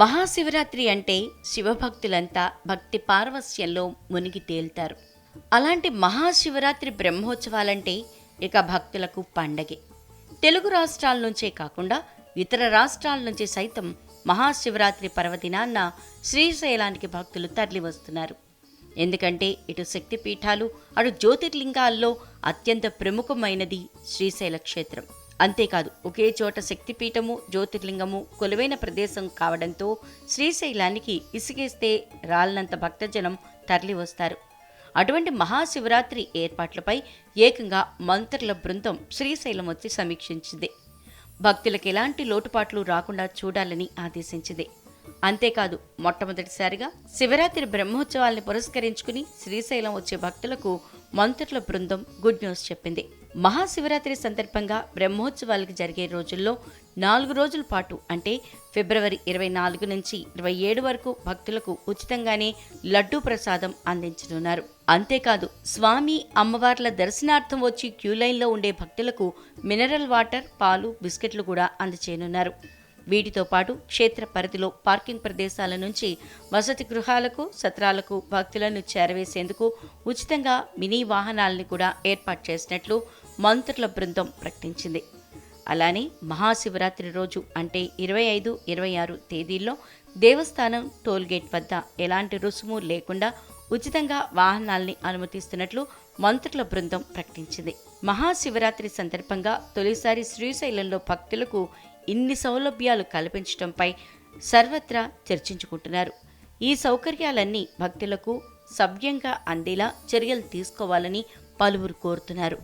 మహాశివరాత్రి అంటే శివభక్తులంతా భక్తి పార్వశ్యంలో మునిగి తేల్తారు. అలాంటి మహాశివరాత్రి బ్రహ్మోత్సవాలంటే ఇక భక్తులకు పండగే. తెలుగు రాష్ట్రాల నుంచే కాకుండా ఇతర రాష్ట్రాల నుంచి సైతం మహాశివరాత్రి పర్వదినాన్న శ్రీశైలానికి భక్తులు తరలివస్తున్నారు. ఎందుకంటే ఇటు శక్తిపీఠాలు అటు జ్యోతిర్లింగాల్లో అత్యంత ప్రముఖమైనది శ్రీశైల క్షేత్రం. అంతేకాదు ఒకే చోట శక్తిపీఠము జ్యోతిర్లింగము కొలువైన ప్రదేశం కావడంతో శ్రీశైలానికి ఇసుకేస్తే రాలినంత భక్తజనం తరలి వస్తారు అటువంటి మహాశివరాత్రి ఏర్పాట్లపై ఏకంగా మంత్రుల బృందం శ్రీశైలం వచ్చి సమీక్షించింది. భక్తులకు ఎలాంటి లోటుపాట్లు రాకుండా చూడాలని ఆదేశించింది. అంతేకాదు మొట్టమొదటిసారిగా శివరాత్రి బ్రహ్మోత్సవాల్ని పురస్కరించుకుని శ్రీశైలం వచ్చే భక్తులకు మంత్రుల బృందం గుడ్ న్యూస్ చెప్పింది. మహాశివరాత్రి సందర్భంగా బ్రహ్మోత్సవాలకు జరిగే రోజుల్లో నాలుగు రోజుల పాటు అంటే ఫిబ్రవరి ఇరవై నాలుగు నుంచి ఇరవై ఏడు వరకు భక్తులకు ఉచితంగానే లడ్డూ ప్రసాదం అందించనున్నారు. అంతేకాదు స్వామి అమ్మవార్ల దర్శనార్థం వచ్చి క్యూలైన్లో ఉండే భక్తులకు మినరల్ వాటర్ పాలు బిస్కెట్లు కూడా అందచేయనున్నారు వీటితో పాటు క్షేత్ర పరిధిలో పార్కింగ్ ప్రదేశాల నుంచి వసతి గృహాలకు సత్రాలకు భక్తులను చేరవేసేందుకు ఉచితంగా మినీ వాహనాలని కూడా ఏర్పాటు చేసినట్లు మంత్రుల బృందం ప్రకటించింది. అలానే మహాశివరాత్రి రోజు అంటే ఇరవై ఐదు ఇరవై ఆరు తేదీల్లో దేవస్థానం టోల్గేట్ వద్ద ఎలాంటి రుసుము లేకుండా ఉచితంగా వాహనాల్ని అనుమతిస్తున్నట్లు మంత్రుల బృందం ప్రకటించింది. మహాశివరాత్రి సందర్భంగా తొలిసారి శ్రీశైలంలో భక్తులకు ఇన్ని సౌలభ్యాలు కల్పించడంపై సర్వత్రా చర్చించుకుంటున్నారు. ఈ సౌకర్యాలన్నీ భక్తులకు సవ్యంగా అందేలా చర్యలు తీసుకోవాలని పలువురు కోరుతున్నారు.